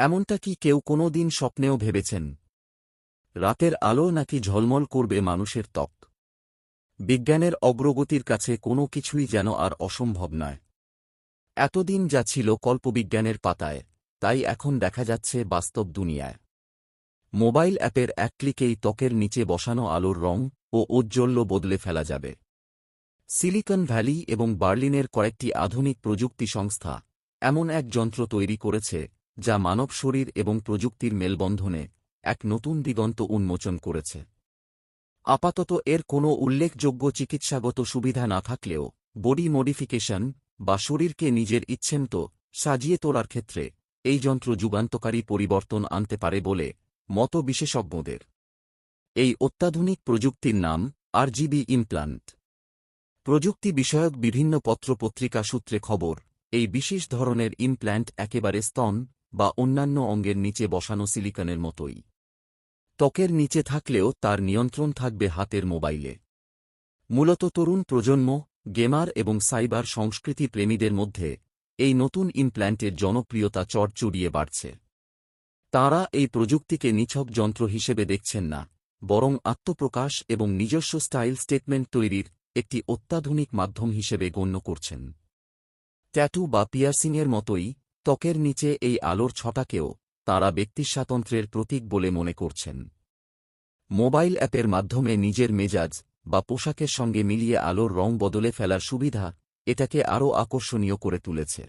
এমনটা কি কেউ কোনো দিন স্বপ্নেও ভেবেছেন? রাতের আলো নাকি ঝলমল করবে মানুষের ত্বক বিজ্ঞানের অগ্রগতির কাছে কোনো কিছুই যেন আর অসম্ভব নয়। এতদিন যা ছিল কল্পবিজ্ঞানের পাতায়, তাই এখন দেখা যাচ্ছে বাস্তব দুনিয়ায়। মোবাইল অ্যাপের এক ক্লিকেই ত্বকের নিচে বসানো আলোর রং ও ঔজ্জ্বল্য বদলে ফেলা যাবে। সিলিকন ভ্যালি এবং বার্লিনের কয়েকটি আধুনিক প্রযুক্তি সংস্থা এমন এক যন্ত্র তৈরি করেছে যা মানব শরীর এবং প্রযুক্তির মেলবন্ধনে এক নতুন দিগন্ত উন্মোচন করেছে। আপাতত এর কোনো উল্লেখযোগ্য চিকিৎসাগত সুবিধা না থাকলেও বডি মডিফিকেশন বা শরীরকে নিজের ইচ্ছেমতো সাজিয়ে তোলার ক্ষেত্রে এই যন্ত্র যুগান্তকারী পরিবর্তন আনতে পারে বলে মত বিশেষজ্ঞদের। এই অত্যাধুনিক প্রযুক্তির নাম আরজিবি ইমপ্লান্ট। প্রযুক্তি বিষয়ক বিভিন্ন পত্রপত্রিকা সূত্রে খবর, এই বিশেষ ধরনের ইমপ্ল্যান্ট একেবারে স্তন বা অন্যান্য অঙ্গের নিচে বসানো সিলিকনের মতোই। ত্বকের নিচে থাকলেও তার নিয়ন্ত্রণ থাকবে হাতের মোবাইলে। মূলত তরুণ প্রজন্ম, গেমার এবং সাইবার সংস্কৃতি প্রেমীদের মধ্যে এই নতুন ইমপ্ল্যান্টের জনপ্রিয়তা চড়চড়িয়ে বাড়ছে। তাঁরা এই প্রযুক্তিকে নিছক যন্ত্র হিসেবে দেখছেন না, বরং আত্মপ্রকাশ এবং নিজস্ব স্টাইল স্টেটমেন্ট তৈরির একটি অত্যাধুনিক মাধ্যম হিসেবে গণ্য করছেন। ট্যাটু বা পিয়ার্সিংয়ের মতোই ত্বকের নিচে এই আলোর ছটাকেও তাঁরা ব্যক্তিস্বাতন্ত্রের প্রতীক বলে মনে করছেন। মোবাইল অ্যাপের মাধ্যমে নিজের মেজাজ বা পোশাকের সঙ্গে মিলিয়ে আলোর রং বদলে ফেলার সুবিধা এটাকে আরও আকর্ষণীয় করে তুলেছে।